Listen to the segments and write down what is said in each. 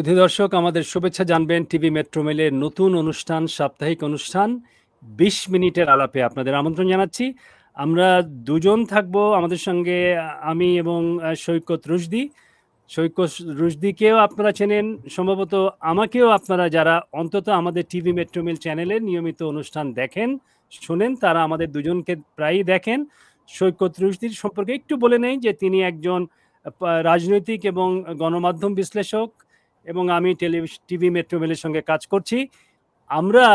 সুধী দর্শক, আমাদের শুভেচ্ছা জানবেন টিভি মেট্রো মেলের নতুন অনুষ্ঠান, সাপ্তাহিক অনুষ্ঠান, বিশ মিনিটের আলাপে আপনাদের আমন্ত্রণ জানাচ্ছি। আমরা দুজন থাকব, আমাদের সঙ্গে আমি এবং সৈকত রুশদি। সৈকত রুশদিকেও আপনারা চেনেন, সম্ভবত আমাকেও আপনারা যারা অন্তত আমাদের টিভি মেট্রো মেল চ্যানেলে নিয়মিত অনুষ্ঠান দেখেন, শোনেন, তারা আমাদের দুজনকে প্রায়ই দেখেন। সৈকত রুশদির সম্পর্কে একটু বলে নেই যে তিনি একজন রাজনৈতিক এবং গণমাধ্যম বিশ্লেষক। এবং আমি টেলিভিশন টিভি মেট্রোমেলের সঙ্গে কাজ করছি। আমরা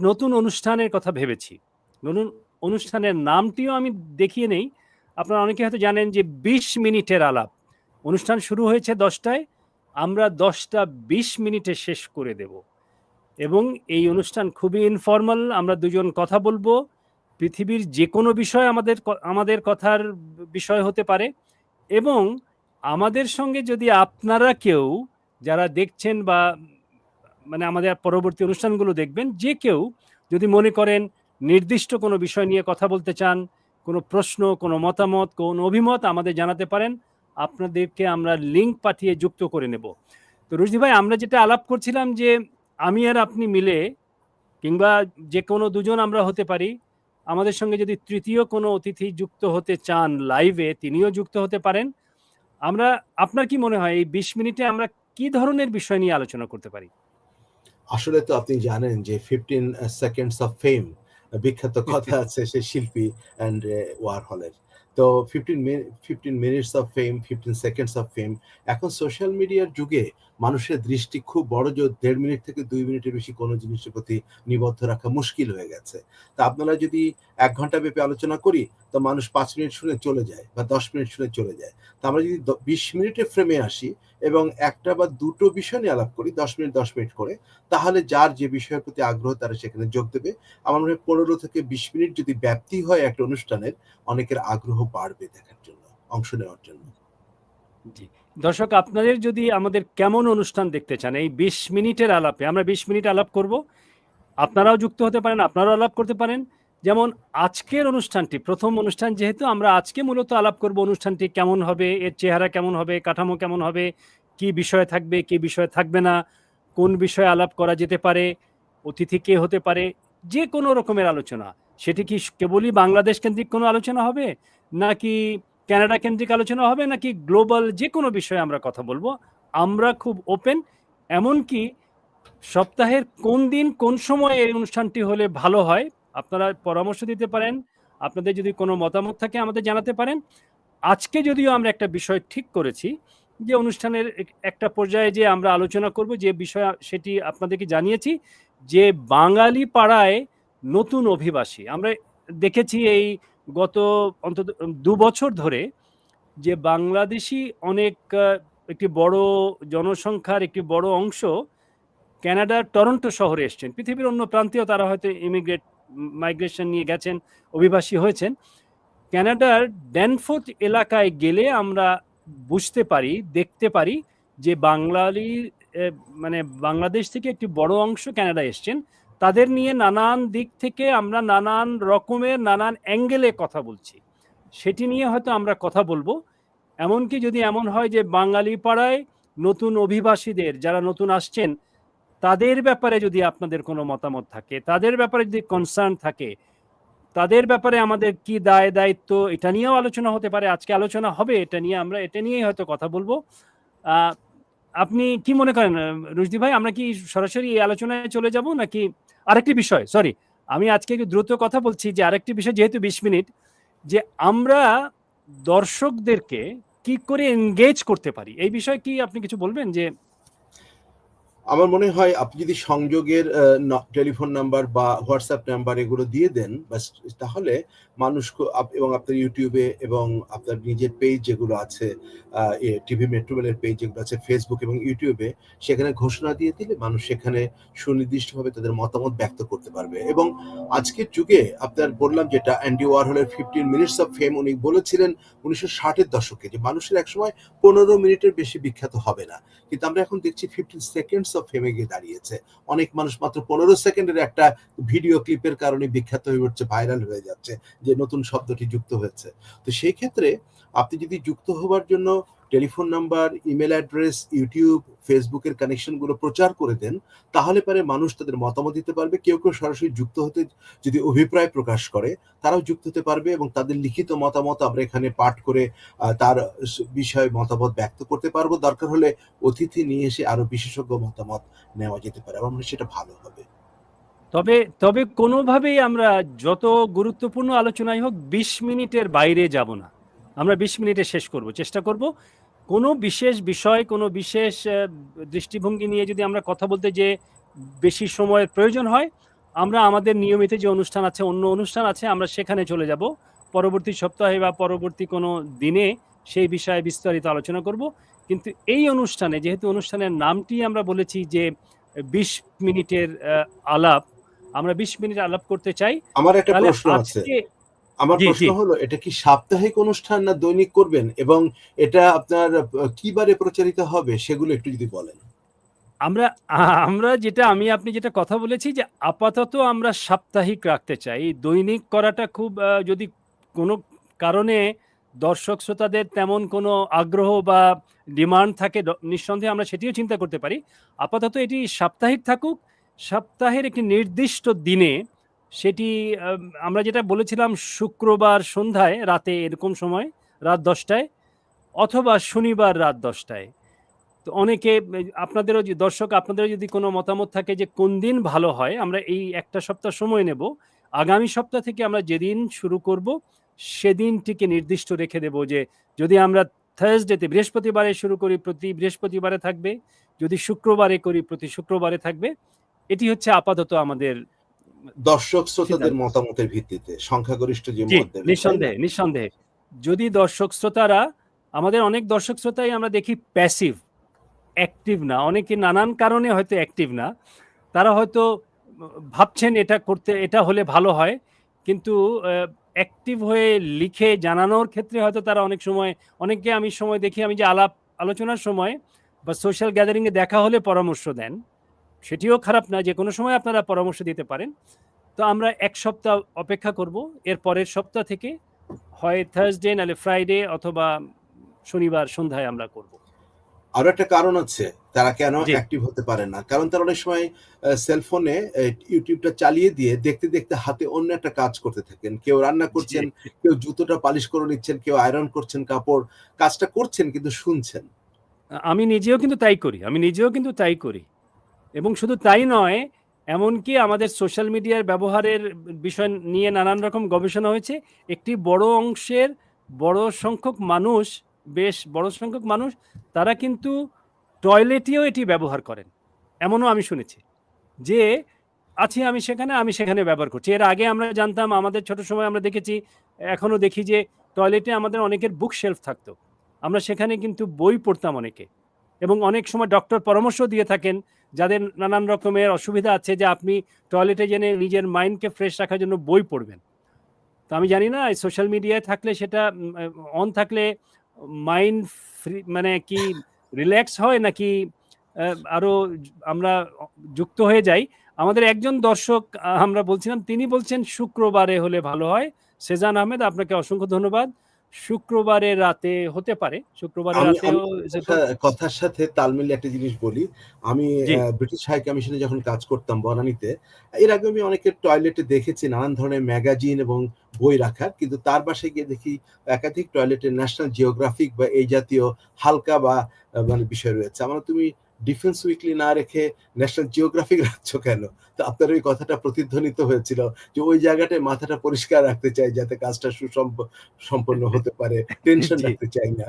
নতুন অনুষ্ঠানের কথা ভেবেছি। নতুন অনুষ্ঠানের নামটিও আমি দেখিয়ে নেই। আপনারা অনেকে হয়তো জানেন যে বিশ মিনিটের আলাপ। অনুষ্ঠান শুরু হয়েছে দশটায়। আমরা দশটা বিশ মিনিটে শেষ করে দেব। এবং এই অনুষ্ঠান খুবই ইনফর্মাল আমরা দুজন কথা বলব। পৃথিবীর যে কোনো বিষয় আমাদের আমাদের কথার বিষয় হতে পারে। এবং আমাদের সঙ্গে যদি আপনারা কেউ যারা দেখছেন বা মানে আমাদের পরবর্তী অনুষ্ঠানগুলো দেখবেন, যে কেউ যদি মনে করেন নির্দিষ্ট কোনো বিষয় নিয়ে কথা বলতে চান, কোনো প্রশ্ন, কোনো মতামত, কোনো অভিমত আমাদের জানাতে পারেন, আপনাদেরকে আমরা লিঙ্ক পাঠিয়ে যুক্ত করে নেব। তো রুশদি ভাই, আমরা যেটা আলাপ করছিলাম যে আমি আর আপনি মিলে কিংবা যে কোনো দুজন আমরা হতে পারি, আমাদের সঙ্গে যদি তৃতীয় কোনো অতিথি যুক্ত হতে চান লাইভে তিনিও যুক্ত হতে পারেন। আমরা, আপনার কি মনে হয়, এই বিশ মিনিটে আমরা কি ধরনের বিষয় নিয়ে আলোচনা করতে পারি? আসলে তো আপনি জানেন যে ফিফটিন সেকেন্ডস অফ ফেম বিখ্যাত কথা আছে সে শিল্পী অ্যান্ড ওয়ার হলের তো fifteen fifteen minutes of fame fifteen seconds of fame এখন সোশ্যাল মিডিয়ার যুগে মানুষের দৃষ্টি খুব বড় জোর দেড় মিনিট থেকে দুই মিনিটের বেশি কোনো জিনিসের প্রতি নিবদ্ধ রাখা মুশকিল হয়ে গেছে। তা আপনারা যদি এক ঘণ্টা ব্যাপী আলোচনা করি তো মানুষ পাঁচ মিনিট শুনে চলে যায় বা দশ মিনিট শুনে চলে যায়। তা আমরা যদি বিশ মিনিটের ফ্রেমে আসি এবং একটা বা দুটো বিষয় নিয়ে আলাপ করি, দশ মিনিট দশ মিনিট করে, তাহলে যার যে বিষয়ের প্রতি আগ্রহ তারা সেখানে যোগ দেবে। আমার মনে হয় পনেরো থেকে বিশ মিনিট যদি ব্যাপ্তি হয় একটা অনুষ্ঠানের, অনেকের আগ্রহ বাড়বে দেখার জন্য, অংশ নেওয়ার জন্য। জি। দর্শক, আপনাদের যদি আমাদের কেমন অনুষ্ঠান দেখতে চান, এই বিশ মিনিটের আলাপে, আমরা বিশ মিনিট আলাপ করব। আপনারাও যুক্ত হতে পারেন, আপনারাও আলাপ করতে পারেন। যেমন আজকের অনুষ্ঠানটি, প্রথম অনুষ্ঠান যেহেতু আমরা আজকে মূলত আলাপ করব অনুষ্ঠানটি কেমন হবে, এর চেহারা কেমন হবে, কাঠামো কেমন হবে, কি বিষয় থাকবে, কি বিষয় থাকবে না, কোন বিষয়ে আলাপ করা যেতে পারে, অতিথি কে হতে পারে, যে কোনো রকমের আলোচনা। সেটি কি কেবলই বাংলাদেশ কেন্দ্রিক কোনো আলোচনা হবে, নাকি ক্যানাডা কেন্দ্রিক আলোচনা হবে, নাকি গ্লোবাল যে কোনো বিষয়ে আমরা কথা বলব, আমরা খুব ওপেন, এমনকি সপ্তাহের কোন দিন কোন সময় এই অনুষ্ঠানটি হলে ভালো হয় আপনারা পরামর্শ দিতে পারেন। আপনাদের যদি কোনো মতামত থাকে আমাদের জানাতে পারেন। আজকে যদিও আমরা একটা বিষয় ঠিক করেছি, যে অনুষ্ঠানের একটা পর্যায়ে যে আমরা আলোচনা করব, যে বিষয় সেটি আপনাদেরকে জানিয়েছি, যে বাঙালি পাড়ায় নতুন অভিবাসী, আমরা দেখেছি এই গত অন্তত দু বছর ধরে, যে বাংলাদেশি অনেক একটি বড় জনসংখ্যার একটি বড় অংশ, ক্যানাডার টরন্টো শহরে এসছেন। পৃথিবীর অন্য প্রান্তেও তারা হয়তো ইমিগ্রেট মাইগ্রেশন নিয়ে গেছেন, অভিবাসী হয়েছেন। ক্যানাডার ড্যানফোর্থ এলাকায় গেলে আমরা বুঝতে পারি, দেখতে পারি যে বাঙালি মানে বাংলাদেশ থেকে একটি বড় অংশ ক্যানাডা এসছেন। তাদের নিয়ে নানান দিক থেকে আমরা নানান রকমের, নানান অ্যাঙ্গেলে কথা বলছি। সেটি নিয়ে হয়তো আমরা কথা বলব। এমনকি যদি এমন হয় যে বাঙালি পাড়ায় নতুন অভিবাসীদের, যারা নতুন আসছেন তাদের ব্যাপারে যদি আপনাদের কোনো মতামত থাকে, তাদের ব্যাপারে যদি কনসার্ন থাকে, তাদের ব্যাপারে আমাদের কি দায় দায়িত্ব এটা নিয়েও আলোচনা হতে পারে, আজকে আলোচনা হবে এটা নিয়ে, আমরা এটা নিয়েই হয়তো কথা বলব। আপনি কি মনে করেন রুশদি ভাই, আমরা কি সরাসরি এই আলোচনায় চলে যাব নাকি আরেকটি বিষয়? সরি আমি আজকে একটু দ্রুত কথা বলছি যে আরেকটি বিষয়, যেহেতু বিশ মিনিট, যে আমরা দর্শকদেরকে কি করে এনগেজ করতে পারি? এই বিষয়ে কি আপনি কিছু বলবেন যে আমার মনে হয় আপনি যদি সংযোগের টেলিফোন নাম্বার বা হোয়াটসঅ্যাপ নাম্বার এগুলো দিয়ে দেন তাহলে মানুষ এবং আপনার ইউটিউবে এবং আপনার নিজের পেজ যেগুলো আছে টিভি মেট্রোমেলের পেজ যেগুলো আছে ফেসবুক এবং ইউটিউবে, সেখানে ঘোষণা দিয়ে দিলে মানুষ সেখানে সুনির্দিষ্টভাবে তাদের মতামত ব্যক্ত করতে পারবে। এবং আজকের যুগে আপনার বললাম যেটা অ্যান্ডি ওয়ারহলের ফিফটিন মিনিটস অফ ফেম উনি বলেছিলেন উনিশশো ষাটের দশকে যে মানুষের একসময় পনেরো মিনিটের বেশি বিখ্যাত হবে না। কিন্তু আমরা এখন দেখছি ফিফটিন সেকেন্ডস অফ ফেমে গিয়ে দাঁড়িয়েছে। অনেক মানুষ মাত্র পনেরো সেকেন্ডের একটা ভিডিও ক্লিপের কারণে বিখ্যাত হয়ে উঠছে, ভাইরাল হয়ে যাচ্ছে, যে নতুন শব্দটি যুক্ত হয়েছে। তো সেই ক্ষেত্রে আপনি যদি যুক্ত হবার জন্য telephone number, email address, YouTube, ফেসবুকের কানেকশনগুলো প্রচার করে দেন, তাহলে পারে মানুষ তাদের মতামত দিতে পারবে, কেউ কেউ সরাসরি যুক্ত হতে যদি অভিপ্রায় প্রকাশ করে, তারাও যুক্ত হতে পারবে এবং তাদের লিখিত মতামত আমরা এখানে পাঠ করে তার বিষয়ে মতামত ব্যক্ত করতে পারব। দরকার হলে অতিথি নিয়ে এসে আরও বিশেষজ্ঞ মতামত নেওয়া যেতে পারে। আমার সেটা ভালো হবে। তবে তবে কোনোভাবেই আমরা যত গুরুত্বপূর্ণ আলোচনাই হোক, বিশ মিনিটের বাইরে যাব না। আমরা বিশ মিনিটে শেষ করব চেষ্টা করব। কোনো বিশেষ বিষয় কোনো বিশেষ দৃষ্টিভঙ্গি নিয়ে যদি আমরা কথা বলতে যে বেশি সময়ের প্রয়োজন হয় আমরা আমাদের নিয়মিত যে অনুষ্ঠান আছে অন্য অনুষ্ঠান আছে আমরা সেখানে চলে যাব। পরবর্তী সপ্তাহে বা পরবর্তী কোনো দিনে সেই বিষয়ে বিস্তারিত আলোচনা করব। কিন্তু এই অনুষ্ঠানে যেহেতু অনুষ্ঠানের নামটি আমরা বলেছি যে বিশ মিনিটের আলাপ আমরা বিশ মিনিট আলাপ করতে চাই। আমার একটা প্রশ্ন আছে। আমার প্রশ্ন হলো এটা কি সাপ্তাহিক অনুষ্ঠান না দৈনিক করবেন? এবং এটা আপনার আহ, কি বারে প্রচারিত হবে? সেগুলো একটু যদি বলেন। আমরা আমরা যেটা আমি আপনি যেটা কথা বলেছি যে আপাতত আমরা সাপ্তাহিক রাখতে চাই। দৈনিক করাটা খুব যদি কোনো কারণে দর্শক শ্রোতাদের তেমন কোনো আগ্রহ বা ডিমান্ড থাকে নিঃসন্দেহে আমরা সেটিও চিন্তা করতে পারি। আপাতত এটি সাপ্তাহিক থাকুক। সপ্তাহের একটি নির্দিষ্ট দিনে সেটি আমরা যেটা বলেছিলাম শুক্রবার সন্ধ্যায় রাতে এরকম সময়, রাত দশটায়, অথবা শনিবার রাত দশটায়। তো অনেকে, আপনাদেরও যে দর্শক আপনাদেরও যদি কোনো মতামত থাকে যে কোন দিন ভালো হয়, আমরা এই একটা সপ্তাহ সময় নেব। আগামী সপ্তাহ থেকে আমরা যেদিন শুরু করব, সেদিনটিকে নির্দিষ্ট রেখে দেব যে, যদি আমরা থার্সডেতে বৃহস্পতিবারে শুরু করি, প্রতি বৃহস্পতিবারে থাকবে, যদি শুক্রবারে করি, প্রতি শুক্রবারে থাকবে, এটি হচ্ছে আপাতত আমাদের দর্শক শ্রোতাদের মতামতের ভিত্তিতে সংখ্যাগরিষ্ঠ যে? নিঃসন্দেহে নিঃসন্দেহে। যদি দর্শক শ্রোতারা আমাদের অনেক দর্শক শ্রোতাই আমরা দেখি প্যাসিভ অ্যাক্টিভ না। অনেকে নানান কারণে হয়তো অ্যাক্টিভ না। তারা হয়তো ভাবছেন এটা করতে এটা হলে ভালো হয়। কিন্তু অ্যাক্টিভ হয়ে লিখে জানানোর ক্ষেত্রে হয়তো তারা অনেক সময় অনেককে আমি সময় দেখি আমি যে আলাপ আলোচনার সময় বা সোশ্যাল গ্যাদারিংয়ে দেখা হলে পরামর্শ দেন। সেটিও খারাপ না যে কোনো সময় আপনারা পরামর্শ দিতে পারেন। তো আমরা এক সপ্তাহ অপেক্ষা করব। এর পরের সপ্তাহ থেকে হয় থার্সডে নাহলে ফ্রাইডে অথবা শনিবার সন্ধ্যায় আমরা করব। আরও একটা কারণ আছে তারা কেন অ্যাক্টিভ হতে পারে না। কারণ তারা অনেক সময় সেলফোনে ইউটিউবটা চালিয়ে দিয়ে দেখতে দেখতে হাতে অন্য একটা কাজ করতে থাকেন। কেউ রান্না করছেন কেউ জুতোটা পালিশ করে নিচ্ছেন কেউ আয়রন করছেন কাপড় কাজটা করছেন কিন্তু শুনছেন। আমি নিজেও কিন্তু তাই করি আমি নিজেও কিন্তু তাই করি। এবং শুধু তাই নয়, এমনকি আমাদের সোশ্যাল মিডিয়ার ব্যবহারের বিষয় নিয়ে নানান রকম গবেষণা হয়েছে, একটি বড় অংশের বড় সংখ্যক মানুষ, বেশ বড় সংখ্যক মানুষ, তারা কিন্তু টয়লেটেও এটি ব্যবহার করেন। এমনও আমি শুনেছি যে, আছি আমি সেখানে আমি সেখানে ব্যবহার করছি। এর আগে আমরা জানতাম, আমাদের ছোট সময় আমরা দেখেছি, এখনও দেখি যে টয়লেটে আমাদের অনেকের বুক শেলফ থাকতো। আমরা সেখানে কিন্তু বই পড়তাম অনেকে এবং অনেক সময় ডক্টর পরামর্শ দিয়ে থাকেন যাদের নানান রকমের অসুবিধা আছে যে আপনি টয়লেটে জেনে নিজের মাইন্ডকে ফ্রেশ রাখার জন্য বই পড়বেন। তো আমি জানি না সোশ্যাল মিডিয়ায় থাকলে সেটা অন থাকলে মাইন্ড ফ্রি মানে কি রিল্যাক্স হয় নাকি আরও আমরা যুক্ত হয়ে যাই? আমাদের একজন দর্শক, আমরা বলছিলাম, তিনি বলছেন, শুক্রবারে হলে ভালো হয়। সেজান আহমেদ, আপনাকে অসংখ্য ধন্যবাদ। শুক্রবারে রাতে হতে পারে। শুক্রবারে রাতেও কথার সাথে তাল মিলিয়ে একটা জিনিস বলি। আমি ব্রিটিশ হাই কমিশনে যখন কাজ করতাম বনানীতে এর আগে আমি অনেকের টয়লেটে দেখেছি নানান ধরনের ম্যাগাজিন এবং বই রাখার কিন্তু তার বাসায় গিয়ে দেখি একাধিক টয়লেটে ন্যাশনাল জিওগ্রাফিক বা এই জাতীয় হালকা বা মানে বিষয় রয়েছে। আমার তুমি ডিফেন্স উইকলি না রেখে ন্যাশনাল জিওগ্রাফিক রাখছো কেন? তো আপনার ওই কথাটা প্রতিধ্বনিত হয়েছিল যে ওই জায়গাটায় মাথাটা পরিষ্কার রাখতে চাই যাতে কাজটা সুসম্প সম্পন্ন হতে পারে। টেনশন রাখতে চাই না।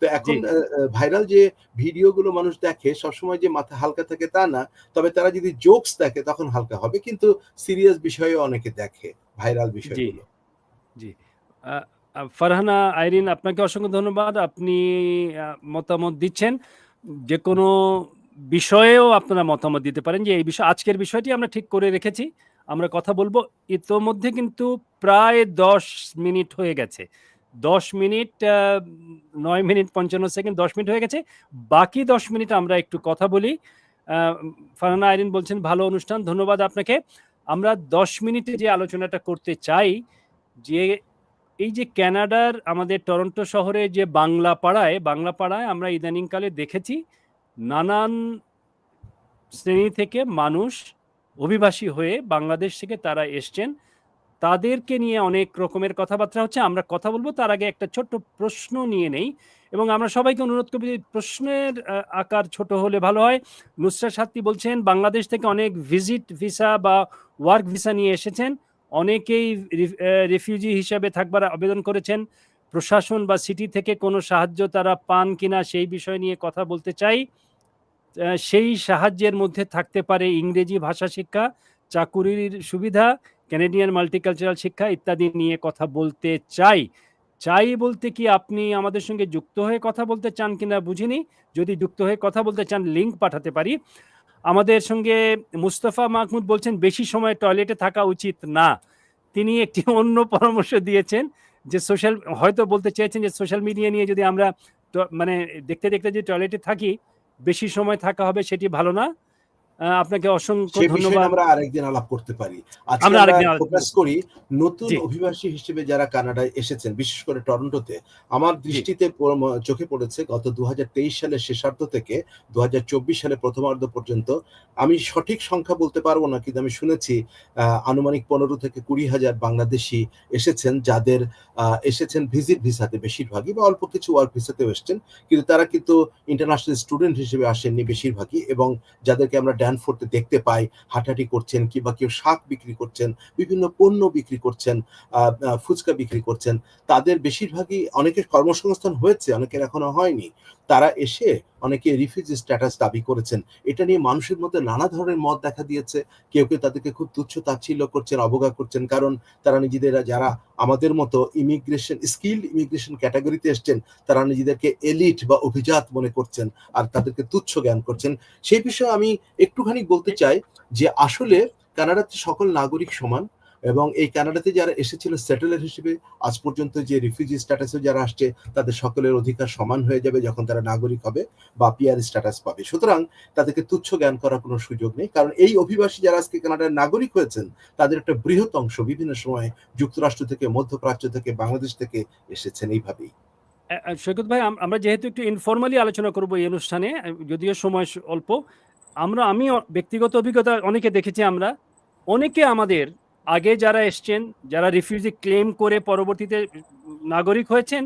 তো এখন ভাইরাল যে ভিডিওগুলো মানুষ দেখে সবসময় যে মাথা হালকা থাকে তা না তবে তারা যদি জোকস দেখে তখন হালকা হবে। কিন্তু সিরিয়াস বিষয়ে অনেকে দেখে ভাইরাল বিষয়গুলো। জি। ফারহানা আইরিন আপনাকে অসংখ্য ধন্যবাদ। আপনি মতামত দিচ্ছেন। যে কোনো বিষয়েও আপনারা মতামত দিতে পারেন যে এই বিষয় আজকের বিষয়টি আমরা ঠিক করে রেখেছি। আমরা কথা বলব ইতোমধ্যে কিন্তু প্রায় দশ মিনিট হয়ে গেছে। দশ মিনিট নয় মিনিট পঞ্চান্ন সেকেন্ড দশ মিনিট হয়ে গেছে। বাকি দশ মিনিট আমরা একটু কথা বলি। আহ, ফারহানা আইরিন বলছেন ভালো অনুষ্ঠান ধন্যবাদ আপনাকে। আমরা দশ মিনিটে যে আলোচনাটা করতে চাই যে এই যে ক্যানাডার আমাদের টরন্টো শহরে যে বাংলা পাড়ায় বাংলা পাড়ায় আমরা ইদানিংকালে দেখেছি নানান শ্রেণি থেকে মানুষ অভিবাসী হয়ে বাংলাদেশ থেকে তারা এসছেন। তাদেরকে নিয়ে অনেক রকমের কথাবার্তা হচ্ছে। আমরা কথা বলব, তার আগে একটা ছোট্ট প্রশ্ন নিয়ে নেই এবং আমরা সবাইকে অনুরোধ করব যে প্রশ্নের আকার ছোট হলে ভালো হয়। নুসরাত সাত্তি বলছেন, বাংলাদেশ থেকে অনেক ভিজিট ভিসা বা ওয়ার্ক ভিসা নিয়ে এসেছেন। অনেকেই রিফিউজি হিসাবে থাকবার আবেদন করেছেন। প্রশাসন বা সিটি থেকে কোনো সাহায্য তারা পান কিনা সেই বিষয় নিয়ে কথা বলতে চাই। সেই সাহায্যের মধ্যে থাকতে পারে ইংরেজি ভাষা শিক্ষা, চাকুরির সুবিধা ক্যানেডিয়ান মাল্টিকালচারাল শিক্ষা ইত্যাদি নিয়ে কথা বলতে চাই। চাই বলতে কি আপনি আমাদের সঙ্গে যুক্ত হয়ে কথা বলতে চান কিনা বুঝিনি? যদি যুক্ত হয়ে কথা বলতে চান লিঙ্ক পাঠাতে পারি। আমাদের সঙ্গে মুস্তফা মাহমুদ বলছেন, বেশি সময় টয়লেটে থাকা উচিত না। তিনি একটি অন্য পরামর্শ দিয়েছেন যে সোশ্যাল, হয়তো বলতে চেয়েছেন যে সোশ্যাল মিডিয়া নিয়ে যদি আমরা মানে দেখতে দেখতে যদি টয়লেটে থাকি, বেশি সময় থাকা হবে সেটি ভালো না। আপনাকে অসংখ্য ধন্যবাদ। আমরা আরেকদিন আলাপ করতে পারি। আজকে আমরা আরেকদিন ফোকাস করি নতুন অভিবাসী হিসেবে যারা কানাডায় এসেছেন বিশেষ করে টরন্টোতে। আমার দৃষ্টিতে চোখে পড়েছে গত দু সালের শেষার্ধ থেকে দু সালে প্রথমার্ধ পর্যন্ত। আমি সঠিক সংখ্যা বলতে পারব না কিন্তু আমি শুনেছি আহ, আনুমানিক পনেরো থেকে কুড়ি হাজার বাংলাদেশি এসেছেন যাদের আহ, এসেছেন ভিজিট ভিসাতে বেশিরভাগই বা অল্প কিছু ওয়ার্ক ভিসাতেও এসেছেন। কিন্তু তারা কিন্তু ইন্টারন্যাশনাল স্টুডেন্ট হিসেবে আসেননি বেশিরভাগই এবং যাদেরকে আমরা ড্যানফোর্টে দেখতে পাই, হাঁটাহাঁটি করছেন কিংবা কেউ শাক বিক্রি করছেন, বিভিন্ন পণ্য বিক্রি করছেন ফুচকা বিক্রি করছেন, তাদের বেশিরভাগই অনেকের কর্মসংস্থান হয়েছে, অনেকের এখনও হয়নি। তারা এসে অনেকে রিফিউজি স্ট্যাটাস দাবি করেছেন। এটা নিয়ে মানুষের মধ্যে নানা ধরনের মত দেখা দিয়েছে। কেউ কেউ তাদেরকে খুব তুচ্ছ তাচ্ছিল্য করছেন, অবজ্ঞা করছেন, কারণ তারা নিজেদের, যারা আমাদের মতো ইমিগ্রেশন স্কিল ইমিগ্রেশন ক্যাটাগরিতে এসছেন, তারা নিজেদেরকে এলিট বা অভিজাত মনে করছেন আর তাদেরকে তুচ্ছ জ্ঞান করছেন। সেই বিষয়ে আমি একটুখানি বলতে চাই যে আসলে কানাডাতে সকল নাগরিক সমান এবং এই কানাডাতে যারা এসেছিল, সেটেলার হিসেবে আজ পর্যন্ত যে রিফিউজি স্ট্যাটাসে যারা আসছে, তাদের সকলের অধিকার সমান হয়ে যাবে যখন তারা নাগরিক হবে বা পিআর স্ট্যাটাস পাবে। সুতরাং তাদেরকে তুচ্ছ জ্ঞান করার কোনো সুযোগ নেই, কারণ এই অভিবাসী যারা আজকে কানাডার নাগরিক হয়েছেন, তাদের একটা বৃহৎ অংশ বিভিন্ন সময় যুক্তরাষ্ট্র থেকে, মধ্যপ্রাচ্য থেকে, বাংলাদেশ থেকে এসেছেন এইভাবেই। সৈকত ভাই আমরা যেহেতু একটু ইনফর্মালি আলোচনা করব এই অনুষ্ঠানে যদিও সময় অল্প, আমরা, আমি ব্যক্তিগত অভিজ্ঞতা অনেকে দেখেছি আমরা, অনেকে আমাদের আগে যারা এসছেন, যারা রিফিউজি ক্লেম করে পরবর্তীতে নাগরিক হয়েছেন,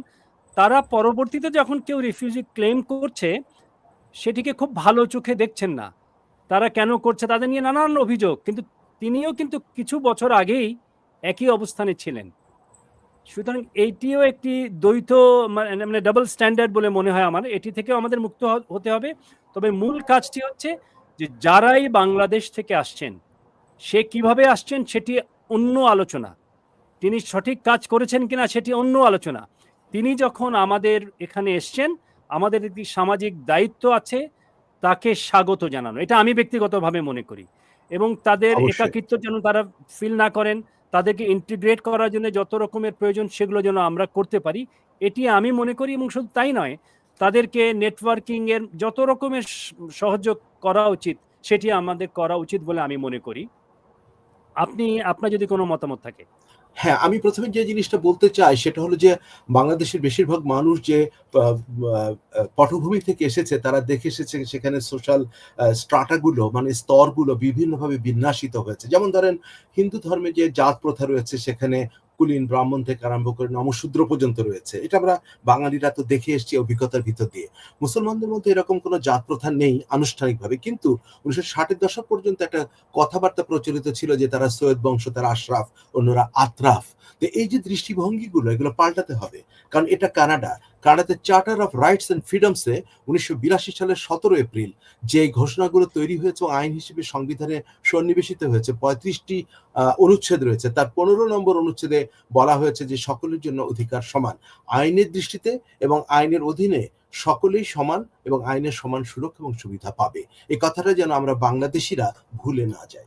তারা পরবর্তীতে যখন কেউ রিফিউজি ক্লেম করছে, সেটিকে খুব ভালো চোখে দেখছেন না। তারা কেন করছে তাদের নিয়ে নানান অভিযোগ, কিন্তু তিনিও কিন্তু কিছু বছর আগেই একই অবস্থানে ছিলেন। সুতরাং এইটিও একটি দ্বৈত মানে ডাবল স্ট্যান্ডার্ড বলে মনে হয় আমার। এটি থেকেও আমাদের মুক্ত হতে হবে। তবে মূল কাজটি হচ্ছে যে যারাই বাংলাদেশ থেকে আসছেন সে কীভাবে আসছেন সেটি অন্য আলোচনা। তিনি সঠিক কাজ করেছেন কিনা সেটি অন্য আলোচনা। তিনি যখন আমাদের এখানে এসছেন আমাদের একটি সামাজিক দায়িত্ব আছে তাকে স্বাগত জানানো। এটা আমি ব্যক্তিগতভাবে মনে করি। এবং তাদের। একাকিত্ব যেন তারা ফিল না করেন তাদেরকে ইন্টিগ্রেট করার জন্য যত রকমের প্রয়োজন সেগুলো যেন আমরা করতে পারি এটি আমি মনে করি এবং শুধু তাই নয় তাদেরকে নেটওয়ার্কিং এর যত রকমের সহযোগ করা উচিত সেটি আমাদের করা উচিত বলে আমি মনে করি। আপনি, আপনার যদি কোনো মতামত থাকে। হ্যাঁ আমি প্রথমে যে জিনিসটা বলতে চাই, সেটা হলো যে বাংলাদেশের বেশিরভাগ মানুষ যে পটভূমি থেকে এসেছে, তারা দেখে এসেছে সেখানে সোশ্যাল স্ট্রাটাগুলো মানে স্তরগুলো বিভিন্নভাবে বিন্যাসিত হয়েছে। যেমন ধরেন, হিন্দু ধর্মে যে জাত প্রথা রয়েছে, সেখানে কুলীন ব্রাহ্মণ থেকে আরম্ভ করে নমশূদ্র পর্যন্ত রয়েছে। এটা আমরা বাঙালিরা তো দেখে এসেছি অভিজ্ঞতার ভিতর দিয়ে। মুসলমানদের মধ্যে এরকম কোনো জাত প্রথা নেই আনুষ্ঠানিকভাবে, কিন্তু উনিশশো ষাটের দশক পর্যন্ত একটা কথাবার্তা প্রচলিত ছিল যে তারা সৈয়দ বংশ, তারা আশরাফ, অন্যরা আত্রাফ। তো এই যে দৃষ্টিভঙ্গিগুলো, এগুলো পাল্টাতে হবে। কারণ এটা কানাডা। কানাডাতে চার্টার অফ রাইটস অ্যান্ড ফ্রিডমসে উনিশশো বিরাশি সালের সতেরো এপ্রিল যে ঘোষণাগুলো তৈরি হয়েছে আইন হিসেবে সংবিধানে সন্নিবেশিত হয়েছে, পঁয়ত্রিশটি অনুচ্ছেদ রয়েছে। তার পনেরো নম্বর অনুচ্ছেদে বলা হয়েছে যে সকলের জন্য অধিকার সমান। আইনের দৃষ্টিতে এবং আইনের অধীনে সকলেই সমান এবং আইনের সমান সুরক্ষা এবং সুবিধা পাবে। এই কথাটা যেন আমরা বাংলাদেশিরা ভুলে না যাই।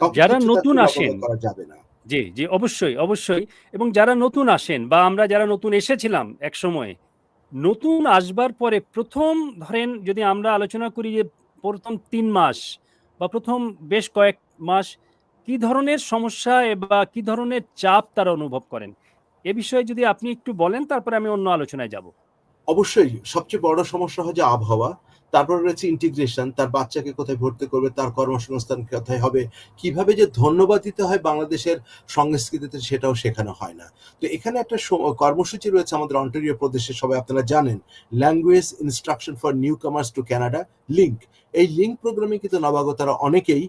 যারা নতুন আসেন, করা যাবে না। জি জি অবশ্যই অবশ্যই। এবং যারা নতুন আসেন বা আমরা যারা নতুন এসেছিলাম এক সময় নতুন আসবার পরে প্রথম ধরেন যদি আমরা আলোচনা করি যে প্রথম তিন মাস বা প্রথম বেশ কয়েক মাস কি ধরনের সমস্যা বা কি ধরনের চাপ তারা অনুভব করেন? এ বিষয়ে যদি আপনি একটু বলেন, তারপরে আমি অন্য আলোচনায় যাব। অবশ্যই, সবচেয়ে বড় সমস্যা হয় যে আবহাওয়া। তারপর রয়েছে ইন্টিগ্রেশন তার বাচ্চাকে কোথায় ভর্তি করবে, তার কর্মসংস্থান কোথায় হবে, কীভাবে যে ধন্যবাদ দিতে হয় বাংলাদেশের সংস্কৃতিতে সেটাও শেখানো হয় না। তো এখানে একটা কর্মসূচি রয়েছে আমাদের অন্টারিও প্রদেশে সবাই আপনারা জানেন language instruction for newcomers to Canada link এই লিঙ্ক প্রোগ্রামে কিন্তু নবাগতারা অনেকেই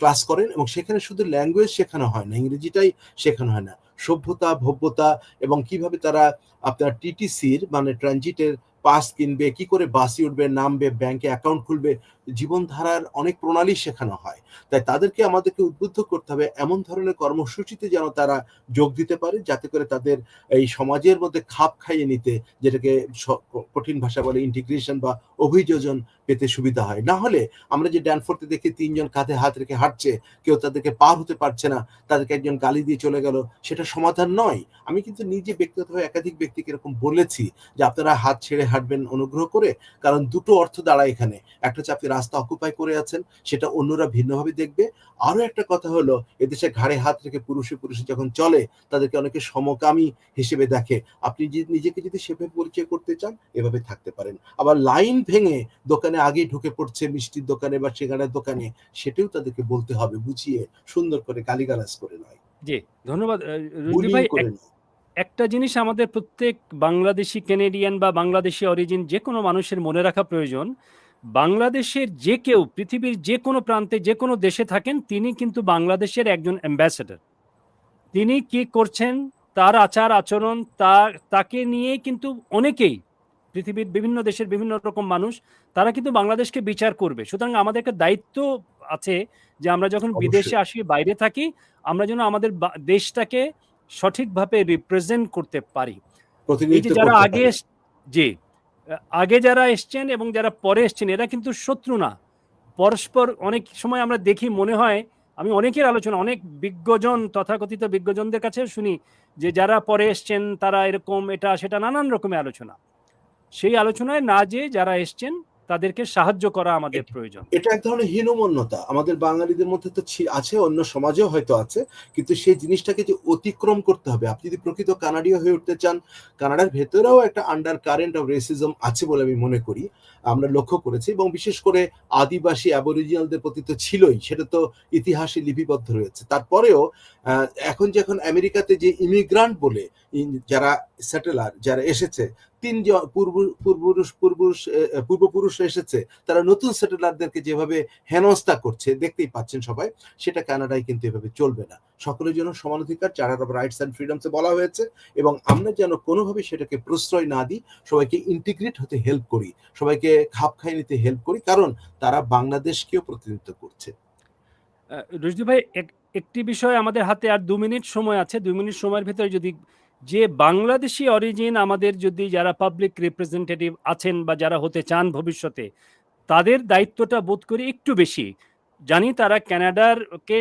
ক্লাস করেন এবং সেখানে শুধু ল্যাঙ্গুয়েজ শেখানো হয় না, ইংরেজিটাই শেখানো হয় না। সভ্যতা, ভব্যতা এবং কীভাবে তারা আপনার টিটিসির মানে ট্রানজিটের পাস কিনবে কি করে বাসি উঠবে নামবে ব্যাংকে অ্যাকাউন্ট খুলবে জীবনধারার অনেক প্রণালী শেখানো হয়। তাই তাদেরকে আমাদেরকে উদ্বুদ্ধ করতে হবে এমন ধরনের কর্মসূচিতে যেন তারা যোগ দিতে পারে, যাতে করে তাদের এই সমাজের মধ্যে খাপ খাইয়ে নিতে যেটাকে কঠিন ভাষা বলে ইন্টিগ্রেশন বা অভিযোজন পেতে সুবিধা হয়। না হলে আমরা যে ড্যানফোর্টে দেখি তিনজন কাঁধে হাত রেখে হাঁটছে, কেউ তাদেরকে পার হতে পারছে না, তাদেরকে একজন গালি দিয়ে চলে গেল, সেটা সমাধান নয়। আমি কিন্তু নিজে ব্যক্তিগতভাবে একাধিক ব্যক্তিকে এরকম বলেছি যে আপনারা হাত ছেড়ে হাঁটবেন অনুগ্রহ করে, কারণ দুটো অর্থ দাঁড়ায় এখানে। একটা হচ্ছে আপনি রাস্তা অকুপাই করে আছেন সেটা অন্যরা ভিন্নভাবে দেখবে। আরও একটা কথা হলো এদেশে ঘাড়ে হাত রেখে পুরুষে পুরুষে যখন চলে তাদেরকে অনেকে সমকামী হিসেবে দেখে। আপনি নিজেকে যদি সেভাবে পরিচয় করতে চান এভাবে থাকতে পারেন। আবার লাইন ভেঙে দোকানে আগেই ঢুকে পড়ছে মিষ্টির দোকানে বা সিঙ্গাড়ার দোকানে সেটাও তাদেরকে বলতে হবে বুঝিয়ে সুন্দর করে গালিগালাজ করে নয়। জি ধন্যবাদ। ভাই একটা জিনিস আমাদের প্রত্যেক বাংলাদেশি কেনেডিয়ান বা বাংলাদেশি অরিজিন যে কোনো মানুষের মনে রাখা প্রয়োজন বাংলাদেশের যে কেউ পৃথিবীর যে কোনো প্রান্তে যে কোনো দেশে থাকেন তিনি কিন্তু বাংলাদেশের একজন অ্যাম্বাসেডর তিনি কি করছেন? তার আচার আচরণ তার তাকে নিয়ে কিন্তু অনেকেই পৃথিবীর বিভিন্ন দেশের বিভিন্ন রকম মানুষ তারা কিন্তু বাংলাদেশকে বিচার করবে। সুতরাং আমাদের একটা দায়িত্ব আছে যে আমরা যখন বিদেশে আসি বাইরে থাকি আমরা যেন আমাদের দেশটাকে সঠিকভাবে রিপ্রেজেন্ট করতে পারি। এই যে যারা আগে। জি। আগে যারা এসছেন এবং যারা পরে এসছেন, এরা কিন্তু শত্রু না। পরস্পর অনেক সময় আমরা দেখি, মনে হয়, আমি অনেকের আলোচনা, অনেক বিজ্ঞজন, তথাকথিত বিজ্ঞজনদের কাছে শুনি যে যারা পরে এসছেন, তারা এরকম এটা, সেটা নানান রকমের আলোচনা। সেই আলোচনায় না যে যারা এসছেন তাদেরকে সাহায্য করা আমাদের প্রয়োজন। এটা এক ধরনের হীনমন্যতা। আমাদের বাঙালিদের মধ্যে তো ছি- আছে অন্য সমাজেও হয়তো আছে কিন্তু সেই জিনিসটাকে যে অতিক্রম করতে হবে আপনি যদি প্রকৃত কানাডীয় হয়ে উঠতে চান কানাডার ভেতরেও একটা আন্ডার কারেন্ট অফ রেসিজম আছে বলে আমি মনে করি আমরা লক্ষ্য করেছি এবং বিশেষ করে আদিবাসী অ্যাবরিজিনালদের প্রতি তো ছিলই সেটা তো ইতিহাসে লিপিবদ্ধ রয়েছে। তারপরেও এখন যখন আমেরিকাতে যে ইমিগ্রান্ট বলে যারা সেটেলার যারা এসেছে তিন জ- পূর্ব পূর্বপুরুষ পূর্বপুরুষ পূর্বপুরুষ এসেছে, তারা নতুন সেটেলারদেরকে যেভাবে হেনস্থা করছে, দেখতেই পাচ্ছেন সবাই, সেটা কানাডায় কিন্তু এভাবে চলবে না। সকলের জন্য সমান অধিকার চার্টার অফ রাইটস অ্যান্ড ফ্রিডমসে বলা হয়েছে, এবং আমরা যেন কোনোভাবে সেটাকে প্রশ্রয় না দিই, সবাইকে ইন্টিগ্রেট হতে হেল্প করি, সবাইকে খাপ খাই নিতে হেল্প করি, কারণ তারা বাংলাদেশকেও প্রতিনিধিত্ব করছে। রুশদি ভাই, এক- একটি বিষয় আমাদের হাতে আর দু মিনিট সময় আছে দুই মিনিট সময়ের ভিতরে যদি যে বাংলাদেশি অরিজিন আমাদের যদি যারা পাবলিক রিপ্রেজেন্টেটিভ আছেন বা যারা হতে চান ভবিষ্যতে, তাদের দায়িত্বটা বোধ করি একটু বেশি। জানি তারা ক্যানাডার কে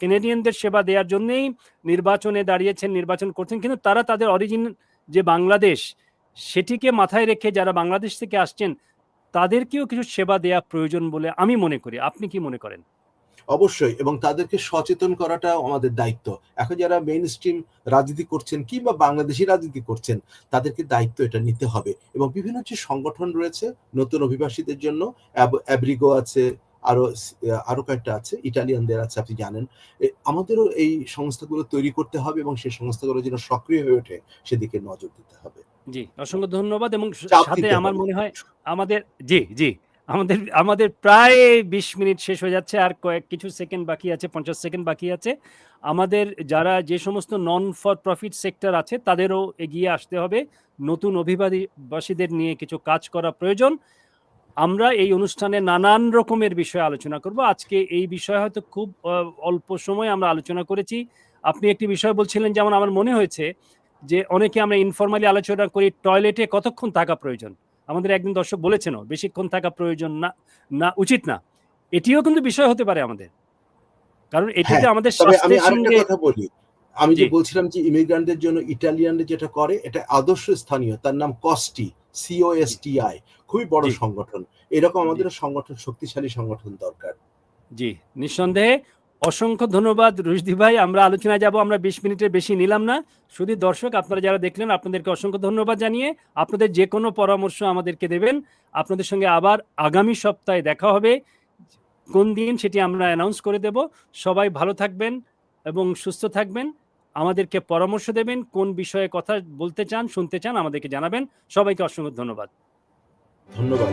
কেনেডিয়ানদের সেবা দেওয়ার জন্যেই নির্বাচনে দাঁড়িয়েছেন, নির্বাচন করছেন, কিন্তু তারা তাদের অরিজিন যে বাংলাদেশ, সেটিকে মাথায় রেখে যারা বাংলাদেশ থেকে আসছেন, তাদেরকেও কিছু সেবা দেওয়া প্রয়োজন বলে আমি মনে করি। আপনি কি মনে করেন? অবশ্যই এবং তাদেরকে সচেতন করাটা আমাদের দায়িত্ব। এখন যারা মেইন স্ট্রিম রাজনীতি করছেন কিংবা বাংলাদেশি রাজনীতি করছেন তাদেরকে দায়িত্ব এটা নিতে হবে। এবং বিভিন্ন যে সংগঠন রয়েছে নতুন অভিবাসীদের জন্য অ্যাব্রিগো আছে আরও আরও কয়েকটা আছে ইটালিয়ানদের আছে আপনি জানেন। আমাদেরও এই সংস্থাগুলো তৈরি করতে হবে এবং সেই সংস্থাগুলো যেন সক্রিয় হয়ে ওঠে সেদিকে নজর দিতে হবে। জি অসংখ্য ধন্যবাদ এবং সাথে আমার মনে হয় আমাদের জি জি। আমাদের আমাদের প্রায় বিশ মিনিট শেষ হয়ে যাচ্ছে, আর কয়েক কিছু সেকেন্ড বাকি আছে, পঞ্চাশ সেকেন্ড বাকি আছে। আমাদের যারা যে সমস্ত নন ফর প্রফিট সেক্টর আছে, তাদেরও এগিয়ে আসতে হবে। নতুন অভিবাসীদের নিয়ে কিছু কাজ করা প্রয়োজন। আমরা এই অনুষ্ঠানে নানান রকমের বিষয়ে আলোচনা করব। আজকে এই বিষয়ে হয়তো খুব অল্প সময় আমরা আলোচনা করেছি। আপনি একটি বিষয় বলছিলেন, যেমন আমার মনে হয়েছে যে, অনেকে আমরা ইনফরমালি আলোচনা করি টয়লেটে কতক্ষণ থাকা প্রয়োজন? আমাদের একদিন দর্শক বলেছেন বেশিক্ষণ থাকা প্রয়োজন না না উচিত না। এটিও কিন্তু বিষয় হতে পারে আমাদের। কারণ এটিতে হ্যাঁ, আমাদের আমি স্বাস্থ্যের সঙ্গে কথা বলি। আমি যে বলছিলাম যে ইমিগ্রান্টদের জন্য ইটালিয়ানরা যেটা করে এটা আদর্শ স্থানীয় তার নাম কস্টি সিওএসটিআই খুবই বড় সংগঠন। এরকম আমাদের সংগঠন শক্তিশালী সংগঠন দরকার। জি নিঃসন্দেহে অসংখ্য ধন্যবাদ রুশদি ভাই। আমরা আলোচনায় যাব, আমরা বিশ মিনিটের বেশি নিলাম না। শুধু দর্শক, আপনারা যারা দেখলেন, আপনাদেরকে অসংখ্য ধন্যবাদ জানিয়ে আপনাদের যে কোনো পরামর্শ আমাদেরকে দেবেন। আপনাদের সঙ্গে আবার আগামী সপ্তাহে দেখা হবে। কোন দিন সেটি আমরা অ্যানাউন্স করে দেব। সবাই ভালো থাকবেন এবং সুস্থ থাকবেন। আমাদেরকে পরামর্শ দেবেন, কোন বিষয়ে কথা বলতে চান, শুনতে চান, আমাদেরকে জানাবেন। সবাইকে অসংখ্য ধন্যবাদ। ধন্যবাদ।